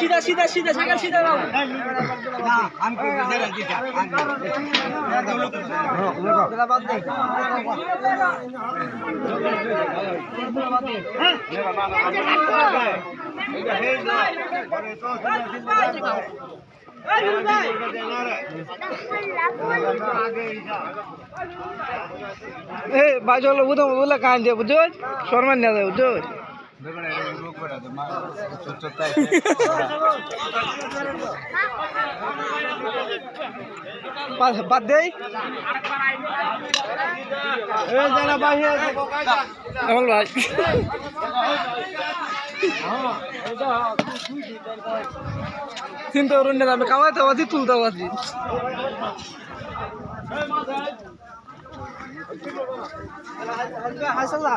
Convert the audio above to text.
সিধা সিধা সিধা সাইকেল সিধা দাও। এ বাজল বুঝো বলে কান দিয়ে বুঝো? শর্মান না দেয় বুঝো? বাদ দেই। ভাই। চিন্তা করুন না আমি কামাইতে পারছি তুলতে পারছি হাসাল্লাহ